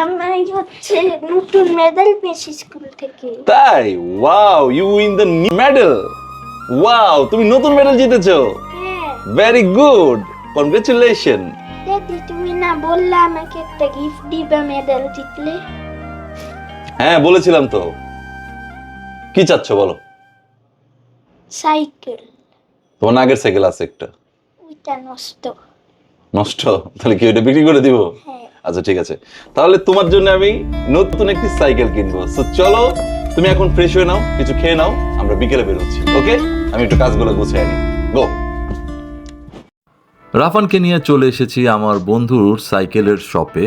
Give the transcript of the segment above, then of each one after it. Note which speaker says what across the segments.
Speaker 1: আমি হচ্ছে নতুন মেডেল পেয়েছি স্কুল থেকে।
Speaker 2: তাই? Wow you win the medal wow তুমি নতুন মেডেল জিতেছো।
Speaker 1: হ্যাঁ।
Speaker 2: ভেরি গুড কনগ্রেচুলেশন
Speaker 1: দাদি তুমি না বললে আমাকে একটা গিফট দিবে মেডেল জিতলে।
Speaker 2: হ্যাঁ বলেছিলাম তো। কি চাচ্ছ বলো?
Speaker 1: সাইকেল
Speaker 2: তোমার আগের সাইকেল আছে একটা।
Speaker 1: ওইটা নষ্ট।
Speaker 2: নষ্ট? তাহলে কি ওইটা বিক্রি করে দিব?
Speaker 1: হ্যাঁ।
Speaker 2: আচ্ছা ঠিক আছে। তাহলে তোমার জন্য আমি নতুন একটি সাইকেল কিনবো। চলো, তুমি এখন ফ্রেশ হয়ে নাও, কিছু খেয়ে নাও, আমরা বিকেলে বেরোচ্ছি ওকে আমি একটু কাজগুলো গুছিয়ে আনি। গো
Speaker 3: রাফানকে নিয়ে চলে এসেছি আমার বন্ধুর সাইকেলের শপে।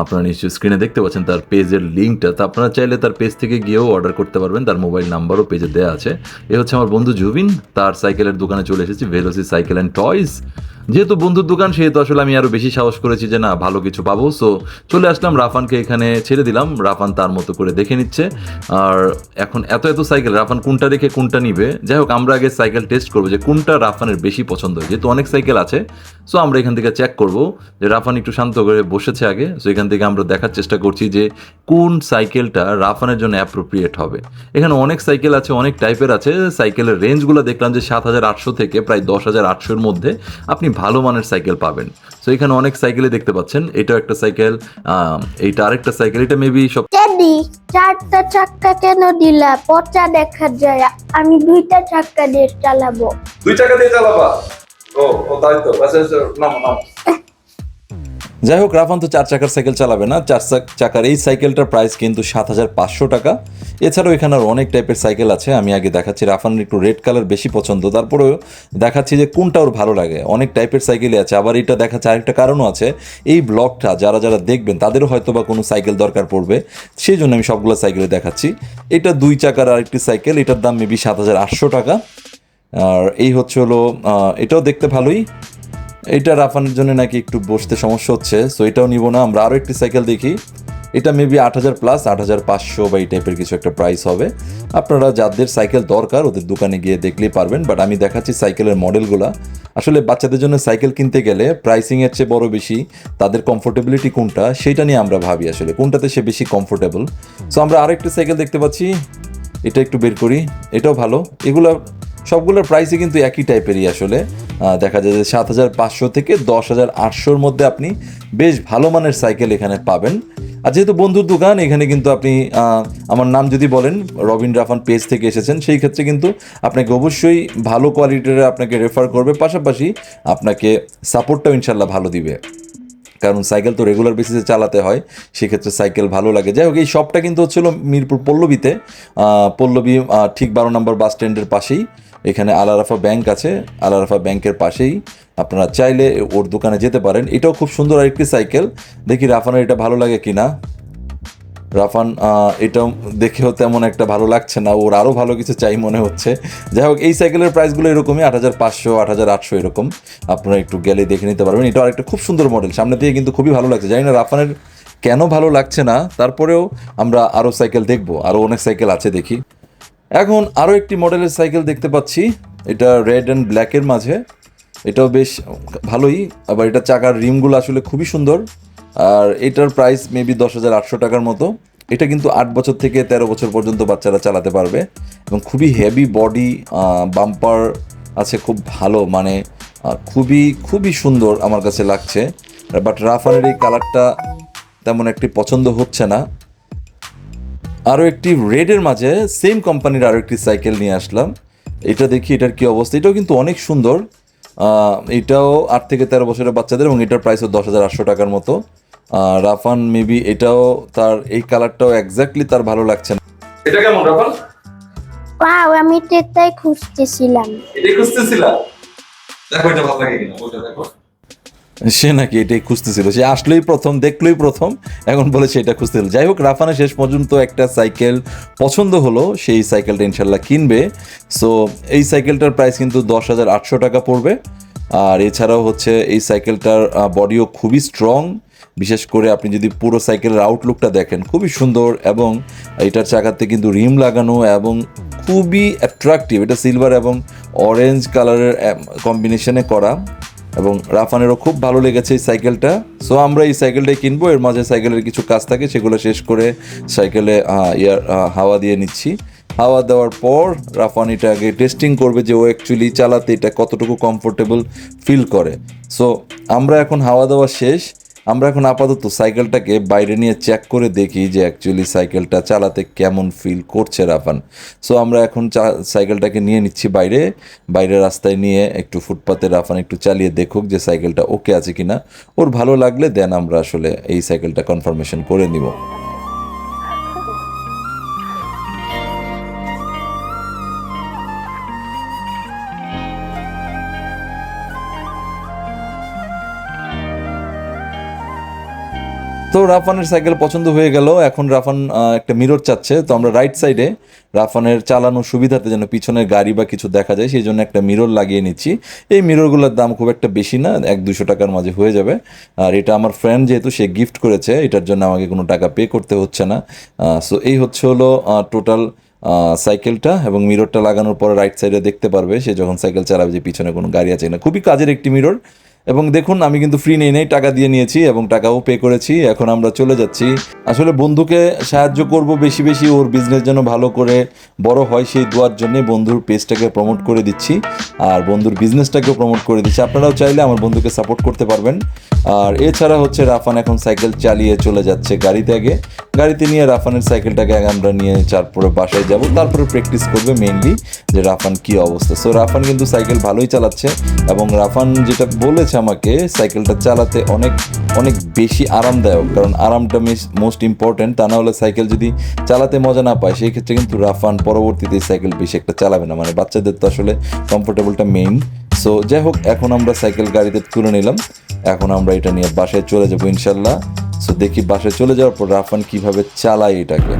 Speaker 3: আপনারা নিশ্চয়ই স্ক্রিনে দেখতে পাচ্ছেন তার পেজের লিঙ্কটা। তো আপনারা চাইলে তার পেজ থেকে গিয়েও অর্ডার করতে পারবেন। তার মোবাইল নাম্বারও পেজে দেওয়া আছে। এ হচ্ছে আমার বন্ধু জুবিন। তার সাইকেলের দোকানে চলে এসেছি ভেলোসি সাইকেল অ্যান্ড টয়স যেহেতু বন্ধুর দোকান, সেহেতু আসলে আমি আরও বেশি সাহস করেছি যে না, ভালো কিছু পাবো। সো চলে আসলাম, রাফানকে এখানে ছেড়ে দিলাম। রাফান তার মতো করে দেখে নিচ্ছে। আর এখন এত এত সাইকেল রাফান কোনটা রেখে কোনটা নিবে? যাই হোক, আমরা আগে সাইকেল টেস্ট করব যে কোনটা রাফানের বেশি পছন্দ হয়। যেহেতু অনেক সাইকেল আছে সো আমরা এখান থেকে চেক করব যে রাফান একটু শান্ত করে বসেছে আগে। সো এখান থেকে আমরা দেখার চেষ্টা করছি যে কোন সাইকেলটা রাফানের জন্য অ্যাপ্রোপ্রিয়েট হবে। এখানে অনেক সাইকেল আছে, অনেক টাইপের আছে। সাইকেলের রেঞ্জগুলো দেখলাম যে সাত হাজার আটশো থেকে প্রায় দশ হাজার আটশোর মধ্যে। আপনি ভালো মানের সাইকেল পাবেন। সো এখানে অনেক সাইকেলে দেখতে পাচ্ছেন। এটাও একটা সাইকেল এইটা আরেকটা সাইকেল এটা মেবি সব
Speaker 1: দাদি চারটা চাক্কা কেন দিলা? পচা দেখা যায়। আমি দুইটা চাক্কা দিয়ে চালাবো।
Speaker 2: দুই টাকা দিয়ে চালাবা? ও ও তাই তো। আচ্ছা আচ্ছা নাম নাম। যাই হোক রাফান তো চার চাকার সাইকেল চালাবে না। চার চাক- চাকার এই সাইকেলটার প্রাইস কিন্তু সাত হাজার পাঁচশো টাকা। এছাড়াও এখানে আর অনেক টাইপের সাইকেল আছে। আমি আগে দেখাচ্ছি রাফানের একটু রেড কালার বেশি পছন্দ। তারপরেও দেখাচ্ছি যে কোনটা ওর ভালো লাগে। অনেক টাইপের সাইকেলই আছে। আবার এটা দেখাচ্ছে আরেকটা কারণও আছে। এই ব্লগটা যারা যারা দেখবেন, তাদেরও হয়তো বা কোনো সাইকেল দরকার পড়বে। সেই জন্য আমি সবগুলো সাইকেলে দেখাচ্ছি। এটা দুই চাকার আরেকটি সাইকেল এটার দাম মেবি সাত হাজার আটশো টাকা। আর এই হচ্ছে হলো এটাও দেখতে ভালোই। এটা রাফানের জন্য নাকি একটু বসতে সমস্যা হচ্ছে। সো এটাও নিব না। আমরা আরও একটি সাইকেল দেখি। এটা মেবি আট হাজার প্লাস আট হাজার পাঁচশো বা এই টাইপের কিছু একটা প্রাইস হবে। আপনারা যাদের সাইকেল দরকার, ওদের দোকানে গিয়ে দেখলেই পারবেন বাট আমি দেখাচ্ছি সাইকেলের মডেলগুলা আসলে বাচ্চাদের জন্য সাইকেল কিনতে গেলে প্রাইসিংয়ের চেয়ে বড় বেশি, তাদের কমফোর্টেবিলিটি কোনটা সেটা নিয়ে আমরা ভাবি আসলে, কোনটাতে সে বেশি কমফোর্টেবল সো আমরা আরেকটা সাইকেল দেখতে পাচ্ছি। এটা একটু বের করি, এটাও ভালো। এগুলো, সবগুলোর প্রাইসই কিন্তু একই টাইপেরই আসলে। দেখা যায় যে সাত হাজার পাঁচশো থেকে দশ হাজার আটশোর মধ্যে আপনি বেশ ভালো মানের সাইকেল এখানে পাবেন। আর যেহেতু বন্ধুর দোকান, এখানে কিন্তু আপনি আমার নাম যদি বলেন, রবিন রাফান পেজ থেকে এসেছেন, সেই ক্ষেত্রে কিন্তু আপনাকে অবশ্যই ভালো কোয়ালিটির আপনাকে রেফার করবে, পাশাপাশি আপনাকে সাপোর্টটাও ইনশাল্লাহ ভালো দিবে। কারণ সাইকেল তো রেগুলার বেসিসে চালাতে হয়, সেক্ষেত্রে সাইকেল ভালো লাগে। যাই হোক, এই শপটা কিন্তু হচ্ছিল মিরপুর পল্লবীতে। পল্লবী ঠিক বারো নম্বর বাস স্ট্যান্ডের পাশেই। এখানে আলারাফা ব্যাংক আছে আলারাফা ব্যাংকের পাশেই আপনারা চাইলে ওর দোকানে যেতে পারেন। এটাও খুব সুন্দর আরেকটি সাইকেল। দেখি রাফানের এটা ভালো লাগে কিনা। রাফান এটা দেখেও তেমন একটা ভালো লাগছে না। ওর আরও ভালো কিছু চাই মনে হচ্ছে। যাই হোক, এই সাইকেলের প্রাইসগুলো এরকমই, আট হাজার পাঁচশো, আট হাজার আটশো এরকম। আপনারা একটু গেলে দেখে নিতে পারবেন। এটা আরেকটা খুব সুন্দর মডেল সামনে দিয়ে কিন্তু খুবই ভালো লাগছে। জানি না রাফানের কেন ভালো লাগছে না। তারপরেও আমরা আরও সাইকেল দেখব। আরও অনেক সাইকেল আছে দেখি। এখন আরও একটি মডেলের সাইকেল দেখতে পাচ্ছি। এটা রেড অ্যান্ড ব্ল্যাকের মাঝে। এটাও বেশ ভালোই। আবার এটা চাকার রিমগুলো আসলে খুবই সুন্দর। আর এটার প্রাইস মেবি দশ হাজার আটশো টাকার মতো। এটা কিন্তু আট বছর থেকে তেরো বছর পর্যন্ত বাচ্চারা চালাতে পারবে। এবং খুবই হেভি বডি বাম্পার আছে, খুব ভালো। মানে খুবই খুবই সুন্দর আমার কাছে লাগছে। বাট রাফানের এই কালারটা তেমন একটি পছন্দ হচ্ছে না। আরও একটি রেডের মাঝে সেম কোম্পানির আরও একটি সাইকেল নিয়ে আসলাম। এটা দেখি এটার কি অবস্থা। এটাও কিন্তু অনেক সুন্দর। আহ, এটাও আট থেকে তেরো বছরের বাচ্চাদের এবং এটার প্রাইসও দশ হাজার আটশো টাকার মতো। আহ, রাফান মেবি এটাও তার এই কালারটাও এক্স্যাক্টলি তার ভালো লাগছে না। এটা কেমন রাফান?
Speaker 1: ওয়াও আমি তো এটাই খুঁজতেছিলাম।
Speaker 2: এটাই খুঁজতেছিলাম দেখো এটা ভালো লাগে কিনা ওটা দেখো। সে নাকি এটাই খুঁজতেছিল। সে আসলেই প্রথম, দেখলোই প্রথম, এখন বলে সেটা খুঁজতেছিল। যাই হোক রাফানের শেষ পর্যন্ত একটা সাইকেল পছন্দ হলো, সেই সাইকেলটা ইনশাল্লাহ কিনবে। সো এই সাইকেলটার প্রাইস কিন্তু দশ হাজার আটশো টাকা পড়বে। আর এছাড়াও হচ্ছে এই সাইকেলটার বডিও খুবই স্ট্রং বিশেষ করে আপনি যদি পুরো সাইকেলের আউটলুকটা দেখেন, খুবই সুন্দর এবং এটার চাকাতে কিন্তু রিম লাগানো এবং খুবই অ্যাট্রাকটিভ এটা সিলভার এবং অরেঞ্জ কালারের কম্বিনেশনে করা। এবং রাফানেরও খুব ভালো লেগেছে এই সাইকেলটা। সো আমরা এই সাইকেলটাই কিনবো, এর মাঝে সাইকেলের কিছু কাজ থাকে, সেগুলো শেষ করে সাইকেলে ইয়ার হাওয়া দিয়ে নিচ্ছি। হাওয়া দেওয়ার পর রাফান এটা আগে টেস্টিং করবে যে ও অ্যাকচুয়ালি চালাতে এটা কতটুকু কমফোর্টেবল ফিল করে। সো আমরা এখন হাওয়া দেওয়া শেষ। আমরা এখন আপাতত সাইকেলটাকে বাইরে নিয়ে চেক করে দেখি যে অ্যাকচুয়ালি সাইকেলটা চালাতে কেমন ফিল করছে রাফান। সো আমরা এখন সাইকেলটাকে নিয়ে নিচ্ছি বাইরে। বাইরে রাস্তায় নিয়ে একটু ফুটপাতে রাফান একটু চালিয়ে দেখুক যে সাইকেলটা ওকে আছে কিনা। ওর ভালো লাগলে দেন আমরা আসলে এই সাইকেলটা কনফার্মেশন করে নিব। তো রাফানের সাইকেল পছন্দ হয়ে গেল। এখন রাফান একটা মিরর চাচ্ছে। তো আমরা রাইট সাইডে রাফানের চালানোর সুবিধাতে যেন পিছনের গাড়ি বা কিছু দেখা যায়, সেই জন্য একটা মিরর লাগিয়ে নিচ্ছি। এই মিররগুলোর দাম খুব একটা বেশি না, এক দুশো টাকার মাঝে হয়ে যাবে। আর এটা আমার ফ্রেন্ড যেহেতু, সে গিফট করেছে, এটার জন্য আমাকে কোনো টাকা পে করতে হচ্ছে না। সো এই হচ্ছে হলো টোটাল সাইকেলটা এবং মিররটা লাগানোর পরে রাইট সাইডে দেখতে পারবে, সে যখন সাইকেল চালাবে যে পিছনে কোনো গাড়ি আছে না খুবই কাজের একটি মিরর এবং দেখুন, আমি কিন্তু ফ্রি নেই নেই, টাকা দিয়ে নিয়েছি এবং টাকাও পে করেছি। এখন আমরা চলে যাচ্ছি। আসলে বন্ধুকে সাহায্য করব বেশি বেশি। ওর বিজনেস যেন ভালো করে বড় হয়, সেই দোয়ার জন্য বন্ধুর পেজটাকে প্রমোট করে দিচ্ছি। আর বন্ধুর বিজনেসটাকেও প্রমোট করে দিচ্ছি। আপনারাও চাইলে আমার বন্ধুকে সাপোর্ট করতে পারবেন। আর এছাড়া হচ্ছে, রাফান এখন সাইকেল চালিয়ে চলে যাচ্ছে গাড়িতে আগে গাড়িতে নিয়ে রাফানের সাইকেলটাকে আগে আমরা নিয়ে তারপরে বাসায় যাব। তারপরে প্র্যাকটিস করবে মেইনলি যে রাফান কি অবস্থা। সো রাফান কিন্তু সাইকেল ভালোই চালাচ্ছে এবং রাফান যেটা বলেছে আমাকে সাইকেলটা চালাতে অনেক অনেক বেশি আরামদায়ক। কারণ আরামটা মিস মোস্ট ইম্পর্টেন্ট তা না হলে সাইকেল যদি চালাতে মজা না পায় সেই ক্ষেত্রে কিন্তু রাফান পরবর্তীতে সাইকেল বেশি একটা চালাবে না। মানে বাচ্চাদের তো আসলে কমফোর্টেবলটা মেইন সো যাই হোক, এখন আমরা সাইকেল গাড়িতে তুলে নিলাম। এখন আমরা এটা নিয়ে বাসায় চলে যাব ইনশাল্লাহ। সো দেখি বাসায় চলে যাওয়ার পর রাফান কীভাবে চালায় এটাকে।